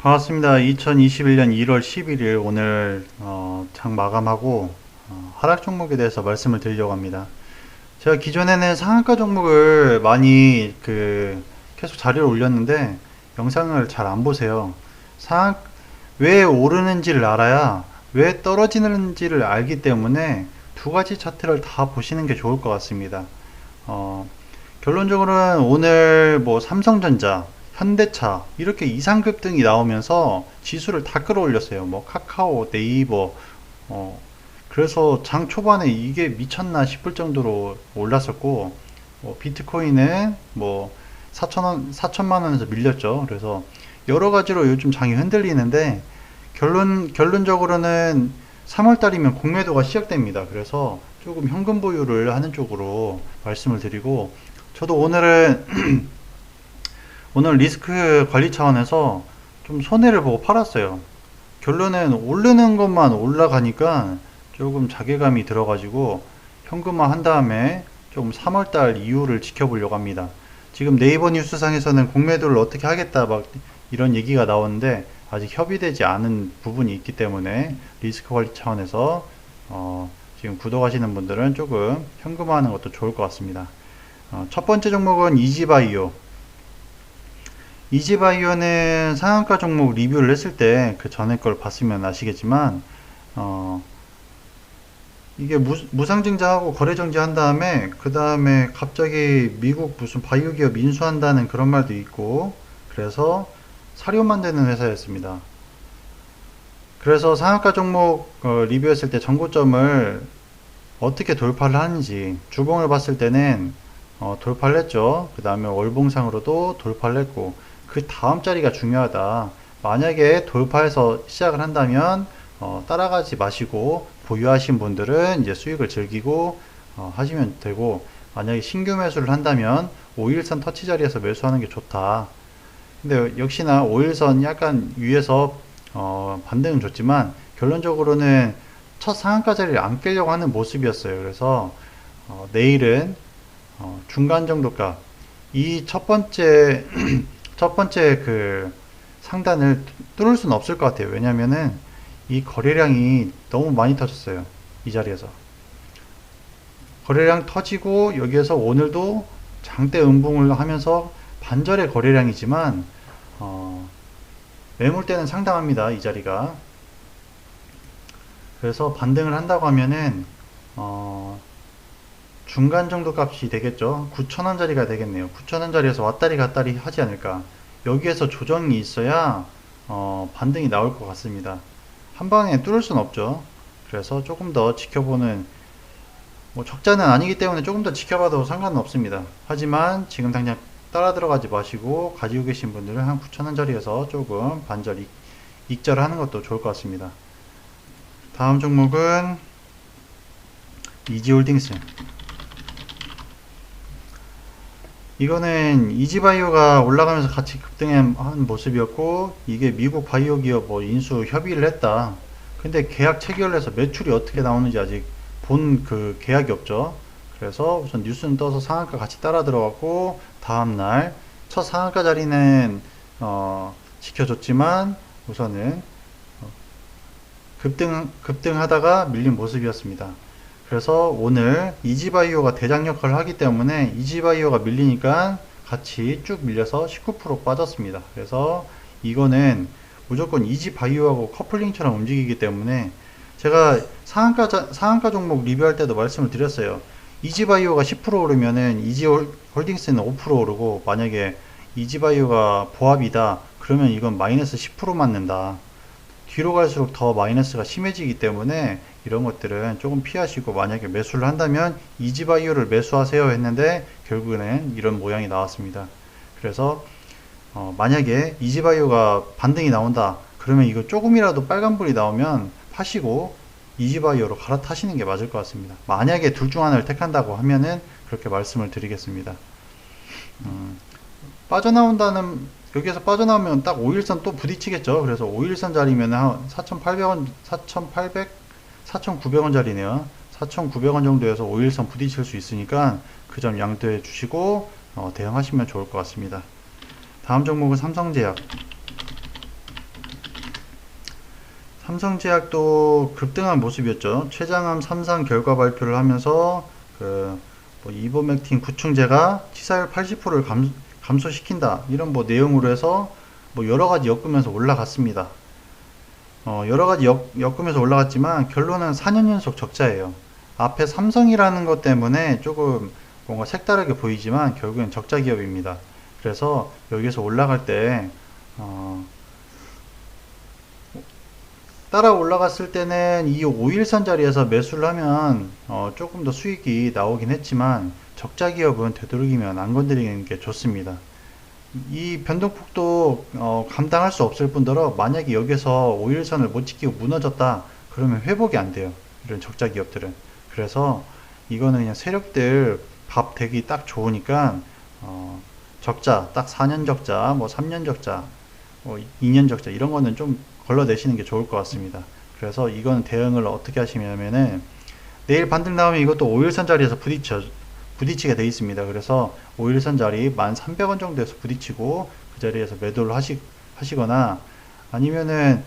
반갑습니다. 2021년 1월 11일 오늘 어, 장 마감하고 어, 하락 종목에 대해서 말씀을 드리려고 합니다. 제가 기존에는 상한가 종목을 많이 그 계속 자료를 올렸는데 영상을 잘 안 보세요. 상한 왜 오르는지를 알아야 왜 떨어지는지를 알기 때문에 두 가지 차트를 다 보시는 게 좋을 것 같습니다. 어, 결론적으로는 오늘 뭐 삼성전자, 현대차 이렇게 이상급 등이 나오면서 지수를 다 끌어올렸어요. 뭐 카카오, 네이버 어 그래서 장 초반에 이게 미쳤나 싶을 정도로 올랐었고 뭐 비트코인은 뭐 4천원 4천만 원에서 밀렸죠. 그래서 여러 가지로 요즘 장이 흔들리는데 결론 결론적으로는 3월 달이면 공매도가 시작됩니다. 그래서 조금 현금 보유를 하는 쪽으로 말씀을 드리고 저도 오늘은 오늘 리스크 관리 차원에서 좀 손해를 보고 팔았어요. 결론은 오르는 것만 올라가니까 조금 자괴감이 들어가지고 현금화 한 다음에 좀 3월달 이후를 지켜보려고 합니다. 지금 네이버 뉴스상에서는 공매도를 어떻게 하겠다 막 이런 얘기가 나오는데 아직 협의되지 않은 부분이 있기 때문에 리스크 관리 차원에서 어 지금 구독하시는 분들은 조금 현금화하는 것도 좋을 것 같습니다. 어 첫 번째 종목은 이지바이오. 이지바이오는 상한가 종목 리뷰를 했을 때 그 전에 걸 봤으면 아시겠지만 어 이게 무, 무상증자하고 거래 정지 한 다음에 그 다음에 갑자기 미국 무슨 바이오 기업 인수한다는 그런 말도 있고 그래서 사료 만드는 회사였습니다. 그래서 상한가 종목 어, 리뷰했을 때 정고점을 어떻게 돌파를 하는지 주봉을 봤을 때는 어, 돌파를 했죠. 그 다음에 월봉상으로도 돌파를 했고 그 다음 자리가 중요하다. 만약에 돌파해서 시작을 한다면 어, 따라가지 마시고 보유하신 분들은 이제 수익을 즐기고 어, 하시면 되고 만약에 신규 매수를 한다면 5일선 터치 자리에서 매수하는 게 좋다. 근데 역시나 5일선 약간 위에서 어, 반등은 좋지만 결론적으로는 첫 상한가 자리를 안 깨려고 하는 모습이었어요. 그래서 어, 내일은 어, 중간 정도가 이 첫 번째 첫 번째 그 상단을 뚫을 수는 없을 것 같아요. 왜냐면은 이 거래량이 너무 많이 터졌어요. 이 자리에서. 거래량 터지고 여기에서 오늘도 장대 음봉을 하면서 반절의 거래량이지만 어, 매물대는 상당합니다. 이 자리가. 그래서 반등을 한다고 하면은 어, 중간 정도 값이 되겠죠. 9천원짜리가 되겠네요. 9천원짜리에서 왔다리 갔다리 하지 않을까. 여기에서 조정이 있어야 어, 반등이 나올 것 같습니다. 한 방에 뚫을 수는 없죠. 그래서 조금 더 지켜보는 뭐 적자는 아니기 때문에 조금 더 지켜봐도 상관은 없습니다. 하지만 지금 당장 따라 들어가지 마시고 가지고 계신 분들은 한 9천원짜리에서 조금 반절 익, 익절 하는 것도 좋을 것 같습니다. 다음 종목은 이지홀딩스 이거는 이지바이오가 올라가면서 같이 급등한 모습이었고 이게 미국 바이오 기업 뭐 인수 협의를 했다. 근데 계약 체결해서 매출이 어떻게 나오는지 아직 본 그 계약이 없죠. 그래서 우선 뉴스는 떠서 상한가 같이 따라 들어갔고 다음날 첫 상한가 자리는 어, 지켜줬지만 우선은 어, 급등 급등하다가 밀린 모습이었습니다. 그래서 오늘 이지바이오가 대장 역할을 하기 때문에 이지바이오가 밀리니까 같이 쭉 밀려서 19% 빠졌습니다. 그래서 이거는 무조건 이지바이오하고 커플링처럼 움직이기 때문에 제가 상한가, 상한가 종목 리뷰할 때도 말씀을 드렸어요. 이지바이오가 10% 오르면은 이지홀딩스는 5% 오르고 만약에 이지바이오가 보합이다 그러면 이건 마이너스 10% 맞는다. 뒤로 갈수록 더 마이너스가 심해지기 때문에 이런 것들은 조금 피하시고 만약에 매수를 한다면 이지바이오를 매수하세요 했는데 결국에는 이런 모양이 나왔습니다. 그래서 어, 만약에 이지바이오가 반등이 나온다 그러면 이거 조금이라도 빨간불이 나오면 파시고 이지바이오로 갈아타시는 게 맞을 것 같습니다. 만약에 둘 중 하나를 택한다고 하면은 그렇게 말씀을 드리겠습니다. 음, 빠져나온다는 여기에서 빠져나오면 딱 5일선 또 부딪히겠죠. 그래서 5일선 자리면 한 4,800원, 4,800, 4,900원 자리네요. 4,900원 정도에서 5일선 부딪힐 수 있으니까 그 점 양도해 주시고 어, 대응하시면 좋을 것 같습니다. 다음 종목은 삼성제약. 삼성제약도 급등한 모습이었죠. 최장암 3상 결과 발표를 하면서 그 뭐 이보맥틴 구충제가 치사율 80%를 감, 감소시킨다 이런 뭐 내용으로 해서 뭐 여러 가지 엮으면서 올라갔습니다. 어, 여러 가지 엮, 엮으면서 올라갔지만 결론은 4년 연속 적자예요. 앞에 삼성이라는 것 때문에 조금 뭔가 색다르게 보이지만 결국엔 적자 기업입니다. 그래서 여기서 올라갈 때 어, 따라 올라갔을 때는 이 5일선 자리에서 매수를 하면 어, 조금 더 수익이 나오긴 했지만 적자 기업은 되도록이면 안 건드리는 게 좋습니다. 이 변동폭도 어, 감당할 수 없을 뿐더러 만약에 여기서 5일선을 못 지키고 무너졌다 그러면 회복이 안 돼요. 이런 적자 기업들은. 그래서 이거는 그냥 세력들 밥 되기 딱 좋으니까 어, 적자 딱 4년 적자 뭐 3년 적자 뭐 2년 적자 이런 거는 좀 걸러내시는 게 좋을 것 같습니다. 그래서 이건 대응을 어떻게 하시냐면은 내일 반등 나오면 이것도 5일선 자리에서 부딪혀 부딪히게 돼 있습니다. 그래서 5일선 자리 1,300원 정도에서 부딪히고 그 자리에서 매도를 하시, 하시거나 아니면은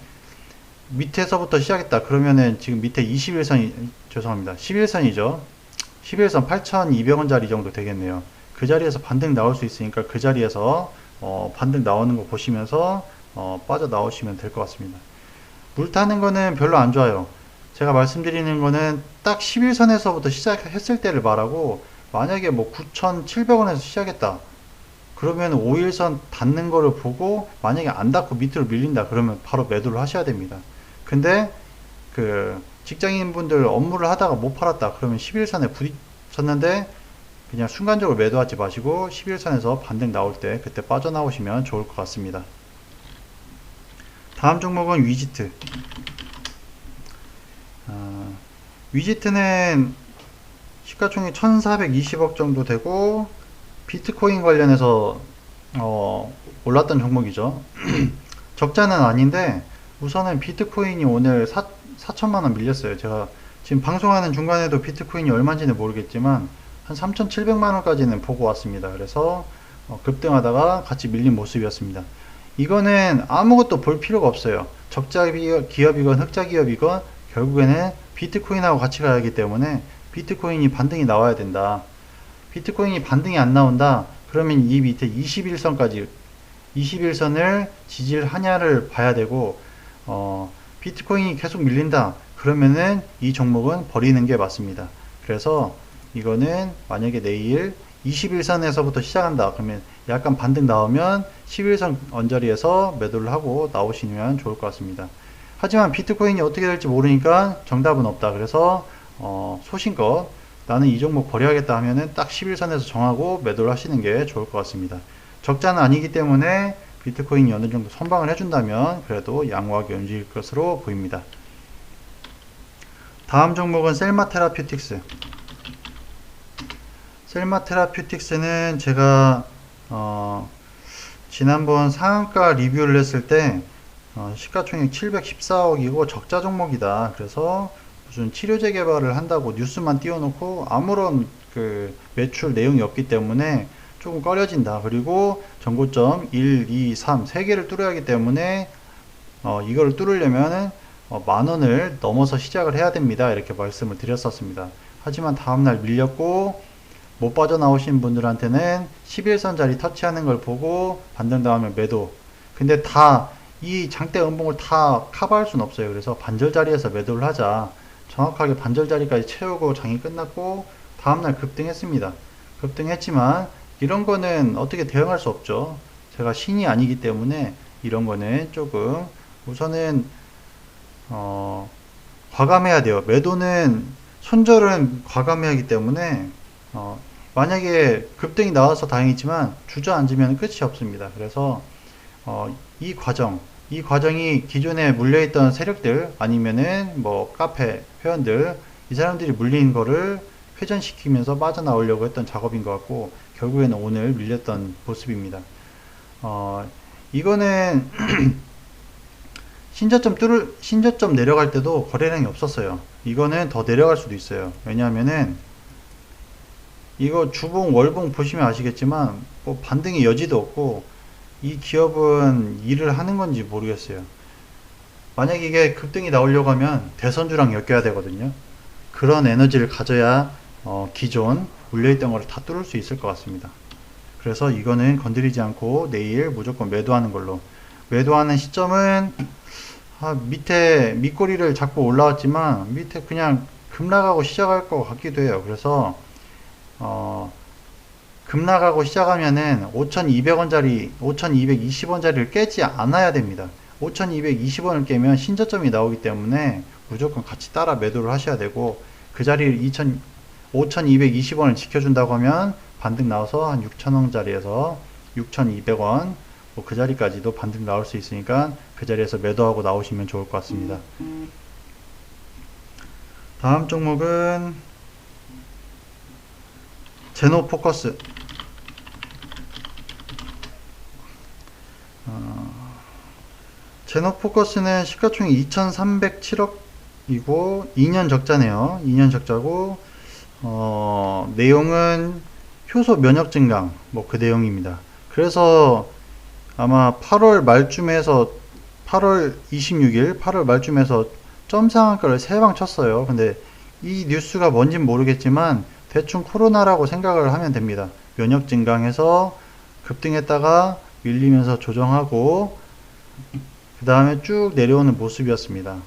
밑에서부터 시작했다. 그러면은 지금 밑에 21선이 죄송합니다. 11선이죠. 11선 8,200원 자리 정도 되겠네요. 그 자리에서 반등 나올 수 있으니까 그 자리에서 어, 반등 나오는 거 보시면서 어, 빠져 나오시면 될 것 같습니다. 물 타는 거는 별로 안 좋아요. 제가 말씀드리는 거는 딱 11선에서부터 시작했을 때를 말하고 만약에 뭐 9,700원에서 시작했다. 그러면 5일선 닿는 거를 보고 만약에 안 닿고 밑으로 밀린다. 그러면 바로 매도를 하셔야 됩니다. 근데 그 직장인 분들 업무를 하다가 못 팔았다. 그러면 11선에 부딪혔는데 그냥 순간적으로 매도하지 마시고 11선에서 반등 나올 때 그때 빠져나오시면 좋을 것 같습니다. 다음 종목은 위지트. 어, 위지트는 시가총액 1420억 정도 되고 비트코인 관련해서 어, 올랐던 종목이죠. 적자는 아닌데 우선은 비트코인이 오늘 4, 4천만 원 밀렸어요. 제가 지금 방송하는 중간에도 비트코인이 얼마인지는 모르겠지만 한 3,700만 원까지는 보고 왔습니다. 그래서 어, 급등하다가 같이 밀린 모습이었습니다. 이거는 아무것도 볼 필요가 없어요. 적자 기업이건 흑자 기업이건 결국에는 비트코인하고 같이 가야 하기 때문에 비트코인이 반등이 나와야 된다. 비트코인이 반등이 안 나온다. 그러면 이 밑에 21선까지 21선을 지지하냐를 봐야 되고 어, 비트코인이 계속 밀린다. 그러면은 이 종목은 버리는 게 맞습니다. 그래서 이거는 만약에 내일 21선에서부터 시작한다. 그러면 약간 반등 나오면 11선 언저리에서 매도를 하고 나오시면 좋을 것 같습니다. 하지만 비트코인이 어떻게 될지 모르니까 정답은 없다. 그래서 어, 소신껏 나는 이 종목 버려야겠다 하면은 딱 11선에서 정하고 매도를 하시는 게 좋을 것 같습니다. 적자는 아니기 때문에 비트코인이 어느 정도 선방을 해준다면 그래도 양호하게 움직일 것으로 보입니다. 다음 종목은 셀마 테라퓨틱스. 셀마 테라퓨틱스는 제가 어, 지난번 상한가 리뷰를 했을 때 어, 시가총액 714억이고 적자 종목이다. 그래서 무슨 치료제 개발을 한다고 뉴스만 띄워놓고 아무런 그 매출 내용이 없기 때문에 조금 꺼려진다. 그리고 전고점 1, 2, 3, 3개를 뚫어야 하기 때문에 어, 이거를 뚫으려면 어, 만 원을 넘어서 시작을 해야 됩니다. 이렇게 말씀을 드렸었습니다. 하지만 다음날 밀렸고 못 빠져나오신 분들한테는 11선 자리 터치하는 걸 보고 반등 다음에 매도. 근데 다 이 장대 음봉을 다 커버할 수는 없어요. 그래서 반절 자리에서 매도를 하자. 정확하게 반절 자리까지 채우고 장이 끝났고 다음날 급등했습니다. 급등했지만 이런 거는 어떻게 대응할 수 없죠. 제가 신이 아니기 때문에 이런 거는 조금 우선은 어 과감해야 돼요. 매도는 손절은 과감해야 하기 때문에 어 만약에 급등이 나와서 다행이지만 주저앉으면 끝이 없습니다. 그래서 어, 이 과정, 이 과정이 기존에 물려있던 세력들 아니면은 뭐 카페 회원들 이 사람들이 물린 거를 회전시키면서 빠져나오려고 했던 작업인 것 같고 결국에는 오늘 밀렸던 모습입니다. 어, 이거는 신저점 뚫을 신저점 내려갈 때도 거래량이 없었어요. 이거는 더 내려갈 수도 있어요. 왜냐하면은 이거 주봉 월봉 보시면 아시겠지만 뭐 반등의 여지도 없고 이 기업은 일을 하는 건지 모르겠어요. 만약 이게 급등이 나오려고 하면 대선주랑 엮여야 되거든요. 그런 에너지를 가져야 어, 기존 물려있던 거를 다 뚫을 수 있을 것 같습니다. 그래서 이거는 건드리지 않고 내일 무조건 매도하는 걸로. 매도하는 시점은 아, 밑에 밑꼬리를 잡고 올라왔지만 밑에 그냥 급락하고 시작할 것 같기도 해요. 그래서 어, 급락하고 시작하면은 5,200원짜리, 5,220원짜리를 깨지 않아야 됩니다. 5,220원을 깨면 신저점이 나오기 때문에 무조건 같이 따라 매도를 하셔야 되고 그 자리를 2,000, 5,220원을 지켜준다고 하면 반등 나와서 한 6,000원짜리에서 6,200원 뭐 그 자리까지도 반등 나올 수 있으니까 그 자리에서 매도하고 나오시면 좋을 것 같습니다. 다음 종목은 제노 포커스. 제노 포커스는 시가총이 2,307억이고 2년 적자네요. 2년 적자고 어, 내용은 효소 면역 증강 뭐 그 내용입니다. 그래서 아마 8월 말쯤에서 8월 26일 8월 말쯤에서 점 상한가를 세 방 쳤어요. 근데 이 뉴스가 뭔진 모르겠지만 대충 코로나라고 생각을 하면 됩니다. 면역 증강해서 급등했다가 밀리면서 조정하고 그 다음에 쭉 내려오는 모습이었습니다.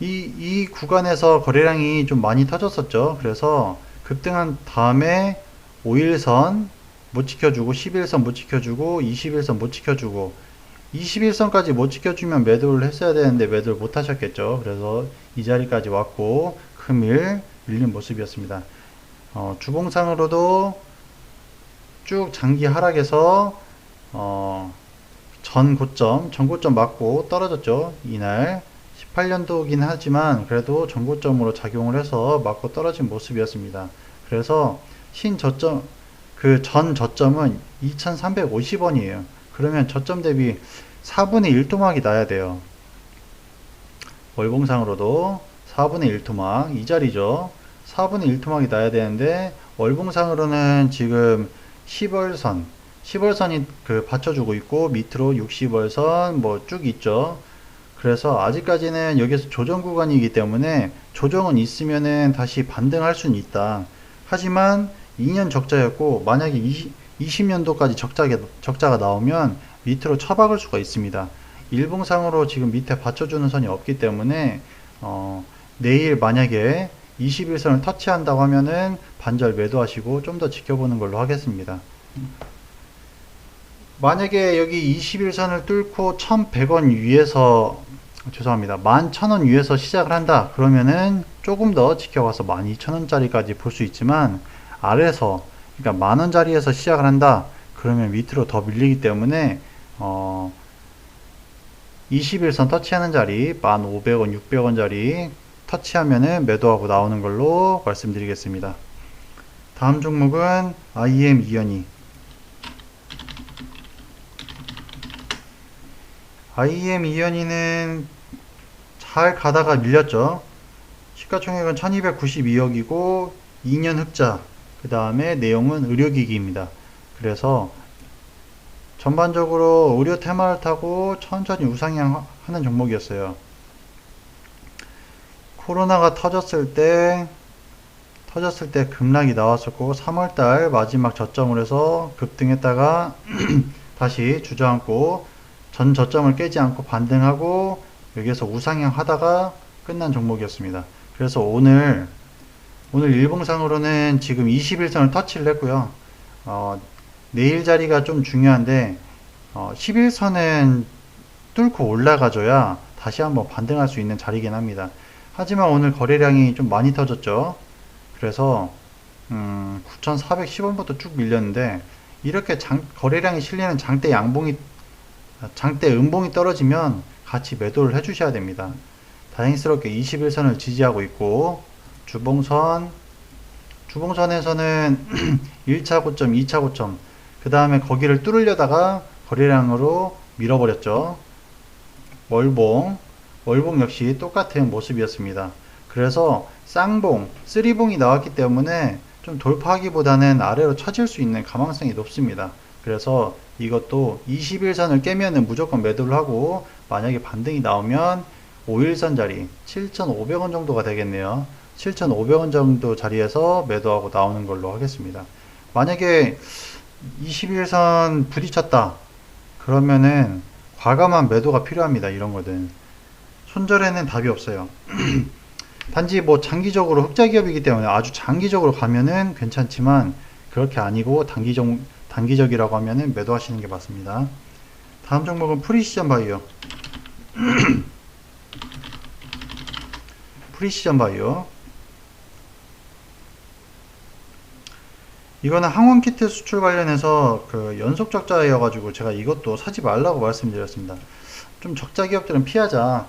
이, 이 구간에서 거래량이 좀 많이 터졌었죠. 그래서 급등한 다음에 5일선 못 지켜주고 11선 못 지켜주고 21선 못 지켜주고 21선까지 못 지켜주면 매도를 했어야 되는데 매도를 못 하셨겠죠. 그래서 이 자리까지 왔고 금일 밀린 모습이었습니다. 어, 주봉상으로도 쭉 장기 하락해서 어, 전 고점, 전 고점 맞고 떨어졌죠. 이날 18년도긴 하지만 그래도 전 고점으로 작용을 해서 맞고 떨어진 모습이었습니다. 그래서 신 저점 그 전 저점은 2,350원이에요. 그러면 저점 대비 4분의 1토막이 나야 돼요. 월봉상으로도 4분의 1토막 이 자리죠. 4분의 1토막이 나야 되는데 월봉상으로는 지금 10월선 10월선이 그 받쳐주고 있고 밑으로 60월선 뭐 쭉 있죠. 그래서 아직까지는 여기서 조정 구간이기 때문에 조정은 있으면은 다시 반등할 수는 있다. 하지만 2년 적자였고 만약에 20, 20년도까지 적자가, 적자가 나오면 밑으로 처박을 수가 있습니다. 일봉상으로 지금 밑에 받쳐주는 선이 없기 때문에 어, 내일 만약에 21선을 터치한다고 하면은 반절 매도하시고 좀 더 지켜보는 걸로 하겠습니다. 만약에 여기 21선을 뚫고 1100원 위에서 죄송합니다. 11,000원 위에서 시작을 한다. 그러면은 조금 더 지켜봐서 12,000원짜리까지 볼 수 있지만 아래서 그러니까 만원짜리에서 시작을 한다. 그러면 밑으로 더 밀리기 때문에 어 21선 터치하는 자리 1,500원, 600원짜리 터치하면은 매도하고 나오는 걸로 말씀드리겠습니다. 다음 종목은 IM 이연이 IM 이연이는 잘 가다가 밀렸죠. 시가총액은 1292억이고 2년 흑자 그 다음에 내용은 의료기기입니다. 그래서 전반적으로 의료 테마를 타고 천천히 우상향 하는 종목이었어요. 코로나가 터졌을 때 터졌을 때 급락이 나왔었고 3월달 마지막 저점을 해서 급등했다가 다시 주저앉고 전 저점을 깨지 않고 반등하고 여기에서 우상향 하다가 끝난 종목이었습니다. 그래서 오늘 오늘 일봉상으로는 지금 21선을 터치를 했고요. 어, 내일 자리가 좀 중요한데 어, 11선은 뚫고 올라가줘야 다시 한번 반등할 수 있는 자리긴 합니다. 하지만 오늘 거래량이 좀 많이 터졌죠. 그래서 음, 9,410원부터 쭉 밀렸는데 이렇게 장, 거래량이 실리는 장대 양봉이 장대 음봉이 떨어지면 같이 매도를 해 주셔야 됩니다. 다행스럽게 21선을 지지하고 있고 주봉선 주봉선에서는 1차 고점, 2차 고점 그 다음에 거기를 뚫으려다가 거래량으로 밀어버렸죠. 월봉 월봉 역시 똑같은 모습이었습니다. 그래서 쌍봉, 쓰리봉이 나왔기 때문에 좀 돌파하기보다는 아래로 처질 수 있는 가망성이 높습니다. 그래서 이것도 21선을 깨면은 무조건 매도를 하고 만약에 반등이 나오면 5일선 자리 7,500원 정도가 되겠네요. 7,500원 정도 자리에서 매도하고 나오는 걸로 하겠습니다. 만약에 21선 부딪혔다. 그러면은 과감한 매도가 필요합니다. 이런 거든. 손절에는 답이 없어요. 단지 뭐 장기적으로 흑자 기업이기 때문에 아주 장기적으로 가면은 괜찮지만 그렇게 아니고 단기적 단기적이라고 하면은 매도하시는 게 맞습니다. 다음 종목은 프리시전 바이오. 프리시전 바이오. 이거는 항원 키트 수출 관련해서 그 연속 적자여가지고 제가 이것도 사지 말라고 말씀드렸습니다. 좀 적자 기업들은 피하자.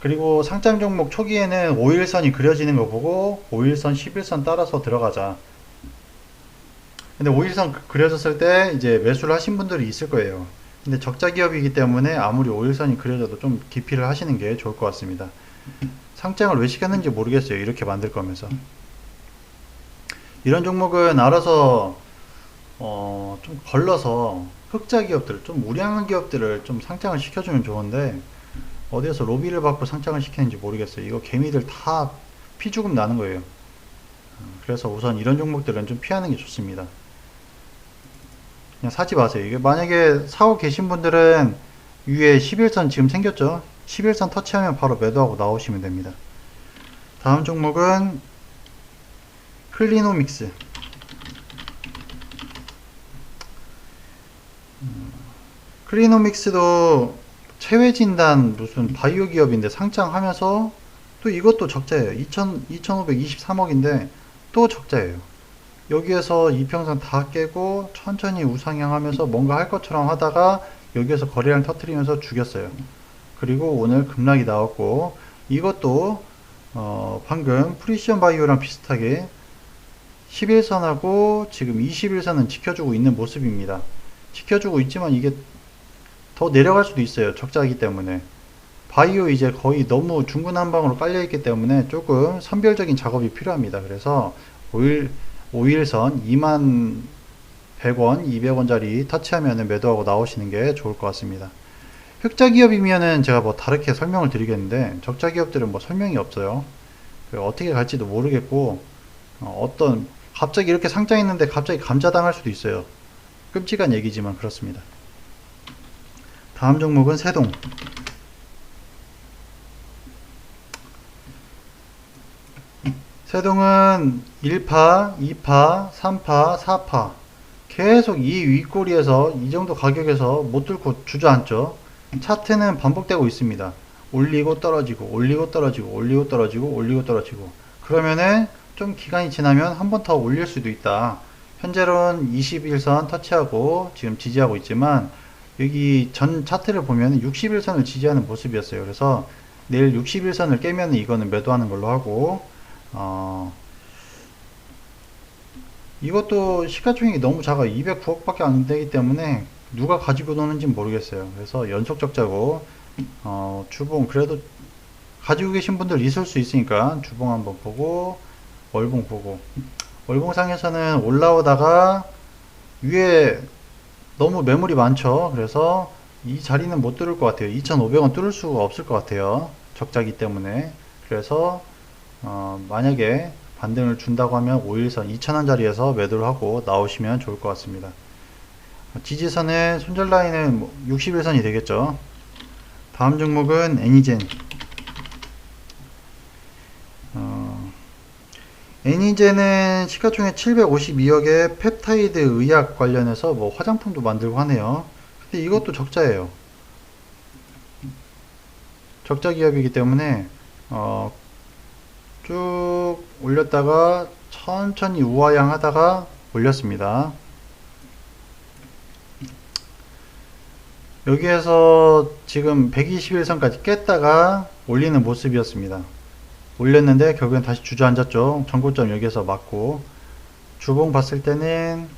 그리고 상장 종목 초기에는 5일선이 그려지는 거 보고 5일선, 11선 따라서 들어가자. 근데 5일선 그- 그려졌을 때 이제 매수를 하신 분들이 있을 거예요. 근데 적자 기업이기 때문에 아무리 5일선이 그려져도 좀 기피를 하시는 게 좋을 것 같습니다. 상장을 왜 시켰는지 모르겠어요. 이렇게 만들 거면서. 이런 종목은 알아서 어, 좀 걸러서 흑자 기업들, 좀 우량한 기업들을 좀 상장을 시켜주면 좋은데 어디에서 로비를 받고 상장을 시키는지 모르겠어요. 이거 개미들 다 피죽음 나는 거예요. 어, 그래서 우선 이런 종목들은 좀 피하는 게 좋습니다. 그냥 사지 마세요. 이게 만약에 사고 계신 분들은 위에 11선 지금 생겼죠? 11선 터치하면 바로 매도하고 나오시면 됩니다. 다음 종목은 클리노믹스. 음, 클리노믹스도 체외 진단 무슨 바이오 기업인데 상장하면서 또 이것도 적자예요. 2,000, 2,523억인데 또 적자예요. 여기에서 이평선 다 깨고 천천히 우상향 하면서 뭔가 할 것처럼 하다가 여기에서 거래량 터트리면서 죽였어요. 그리고 오늘 급락이 나왔고 이것도 어, 방금 프리시언 바이오랑 비슷하게 11선하고 지금 21선은 지켜주고 있는 모습입니다. 지켜주고 있지만 이게 더 내려갈 수도 있어요. 적자이기 때문에. 바이오 이제 거의 너무 중구난방으로 깔려있기 때문에 조금 선별적인 작업이 필요합니다. 그래서 5일, 5일선 2만 100원, 200원짜리 터치하면 매도하고 나오시는 게 좋을 것 같습니다. 흑자 기업이면은 제가 뭐 다르게 설명을 드리겠는데 적자 기업들은 뭐 설명이 없어요. 그 어떻게 갈지도 모르겠고 어, 떤 갑자기 이렇게 상장했는데 갑자기 감자당할 수도 있어요. 끔찍한 얘기지만 그렇습니다. 다음 종목은 세동. 세동은 1파, 2파, 3파, 4파 계속 이 윗꼬리에서 이 정도 가격에서 못 뚫고 주저앉죠. 차트는 반복되고 있습니다. 올리고 떨어지고 올리고 떨어지고 올리고 떨어지고 올리고 떨어지고 그러면은 좀 기간이 지나면 한 번 더 올릴 수도 있다. 현재로는 21선 터치하고 지금 지지하고 있지만 여기 전 차트를 보면 61선을 지지하는 모습이었어요. 그래서 내일 61선을 깨면 이거는 매도하는 걸로 하고 어 이것도 시가총액이 너무 작아 209억 밖에 안 되기 때문에 누가 가지고 노는지 모르겠어요. 그래서 연속 적자고 어 주봉 그래도 가지고 계신 분들 있을 수 있으니까 주봉 한번 보고 월봉 보고 월봉상에서는 올라오다가 위에 너무 매물이 많죠. 그래서 이 자리는 못 뚫을 것 같아요. 2,500원 뚫을 수가 없을 것 같아요. 적자기 때문에. 그래서 어, 만약에 반등을 준다고 하면 5일선 2,000원 자리에서 매도를 하고 나오시면 좋을 것 같습니다. 지지선의 손절 라인은 61선이 되겠죠. 다음 종목은 애니젠. 어, 애니젠은 시가총액 752억의 펩타이드 의약 관련해서 뭐 화장품도 만들고 하네요. 근데 이것도 적자예요. 적자 기업이기 때문에 어, 쭉 올렸다가 천천히 우하향 하다가 올렸습니다. 여기에서 지금 121선까지 깼다가 올리는 모습이었습니다. 올렸는데 결국엔 다시 주저앉았죠. 전고점 여기에서 맞고 주봉 봤을 때는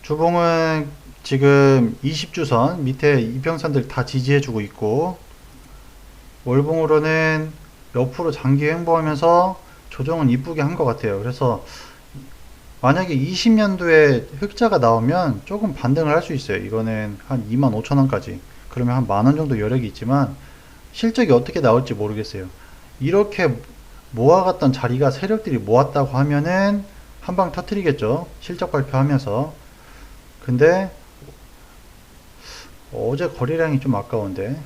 주봉은 지금 20주선 밑에 이평선들 다 지지해주고 있고 월봉으로는 옆으로 장기 횡보하면서 조정은 이쁘게 한 것 같아요. 그래서 만약에 20년도에 흑자가 나오면 조금 반등을 할 수 있어요. 이거는 한 25,000원까지. 그러면 한 만원 정도 여력이 있지만 실적이 어떻게 나올지 모르겠어요. 이렇게 모아갔던 자리가 세력들이 모았다고 하면은 한 방 터트리겠죠. 실적 발표하면서. 근데 어제 거래량이 좀 아까운데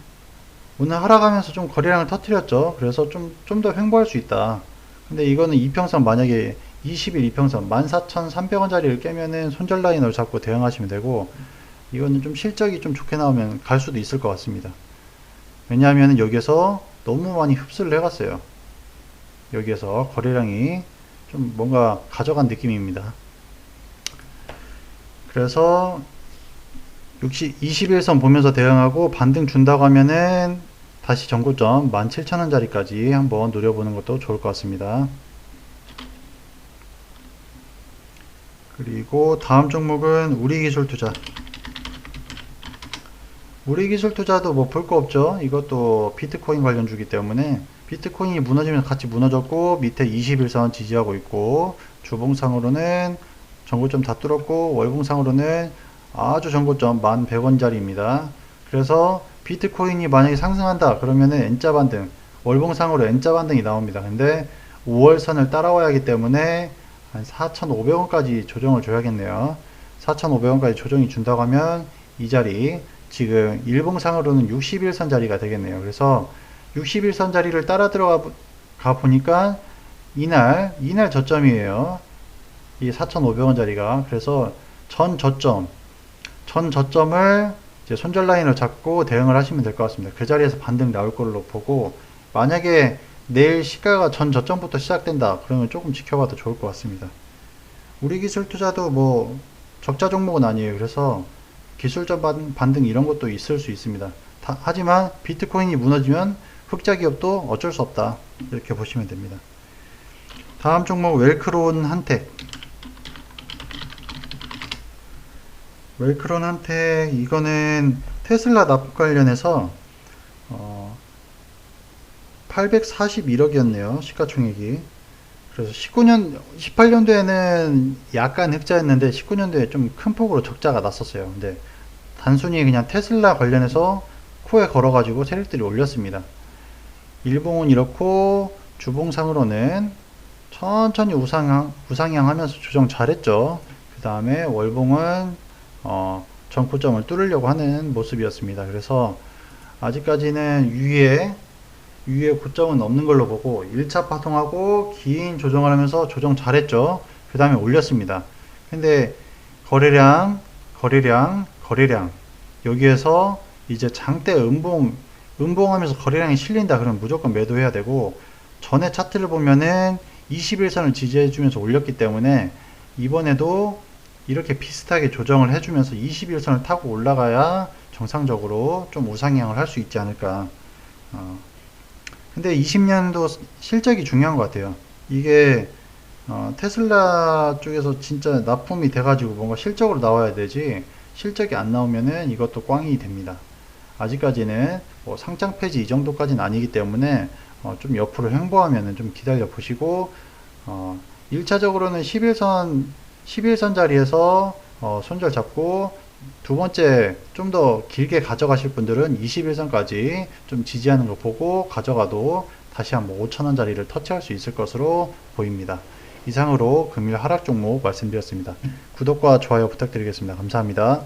오늘 하락하면서 좀 거래량을 터트렸죠. 그래서 좀 좀 더 횡보할 수 있다. 근데 이거는 이평선 만약에 20일 이평선 14,300원짜리를 깨면은 손절 라인으로 잡고 대응하시면 되고 이거는 좀 실적이 좀 좋게 나오면 갈 수도 있을 것 같습니다. 왜냐하면 여기에서 너무 많이 흡수를 해갔어요. 여기에서 거래량이 좀 뭔가 가져간 느낌입니다. 그래서 60, 21선 보면서 대응하고 반등 준다고 하면은 다시 전고점 17,000원짜리까지 한번 노려보는 것도 좋을 것 같습니다. 그리고 다음 종목은 우리기술투자. 우리기술투자도 뭐 볼 거 없죠. 이것도 비트코인 관련 주기 때문에 비트코인이 무너지면 같이 무너졌고 밑에 21선 지지하고 있고 주봉상으로는 전고점 다 뚫었고 월봉상으로는 아주 전고점 1100원짜리입니다. 그래서 비트코인이 만약에 상승한다 그러면은 N자 반등 월봉상으로 N자 반등이 나옵니다. 근데 5월선을 따라와야 하기 때문에 한 4,500원까지 조정을 줘야겠네요. 4,500원까지 조정이 준다고 하면 이 자리 지금 일봉상으로는 61선 자리가 되겠네요. 그래서 61선 자리를 따라 들어가 가 보니까 이날 이날 저점이에요. 이 4,500원 자리가 그래서 전 저점 전 저점을 이제 손절 라인을 잡고 대응을 하시면 될 것 같습니다. 그 자리에서 반등 나올 걸로 보고 만약에 내일 시가가 전 저점부터 시작된다 그러면 조금 지켜봐도 좋을 것 같습니다. 우리 기술 투자도 뭐 적자 종목은 아니에요. 그래서 기술적 반등 이런 것도 있을 수 있습니다. 다, 하지만 비트코인이 무너지면 흑자 기업도 어쩔 수 없다. 이렇게 보시면 됩니다. 다음 종목 웰크론 한택. 웰크론 한택 이거는 테슬라 납품 관련해서 어, 841억이었네요. 시가총액이. 그래서 19년, 18년도에는 약간 흑자였는데 19년도에 좀 큰 폭으로 적자가 났었어요. 근데 단순히 그냥 테슬라 관련해서 코에 걸어가지고 세력들이 올렸습니다. 일봉은 이렇고 주봉상으로는 천천히 우상향, 우상향 하면서 조정 잘했죠. 그 다음에 월봉은 어, 전고점을 뚫으려고 하는 모습이었습니다. 그래서 아직까지는 위에 위에 고점은 없는 걸로 보고 1차 파동하고 긴 조정을 하면서 조정 잘했죠. 그 다음에 올렸습니다. 근데 거래량, 거래량, 거래량 여기에서 이제 장대 음봉 음봉하면서 거래량이 실린다 그러면 무조건 매도해야 되고 전에 차트를 보면은 21선을 지지해 주면서 올렸기 때문에 이번에도 이렇게 비슷하게 조정을 해주면서 21선을 타고 올라가야 정상적으로 좀 우상향을 할 수 있지 않을까. 어. 근데 20년도 실적이 중요한 것 같아요. 이게 어, 테슬라 쪽에서 진짜 납품이 돼가지고 뭔가 실적으로 나와야 되지 실적이 안 나오면은 이것도 꽝이 됩니다. 아직까지는 뭐 상장 폐지 이 정도까지는 아니기 때문에 어, 좀 옆으로 횡보하면은 좀 기다려 보시고 어, 1차적으로는 11선 11선 자리에서 어, 손절 잡고 두 번째 좀 더 길게 가져가실 분들은 21선까지 좀 지지하는 거 보고 가져가도 다시 한번 5천원 자리를 터치할 수 있을 것으로 보입니다. 이상으로 금일 하락 종목 말씀드렸습니다. 구독과 좋아요 부탁드리겠습니다. 감사합니다.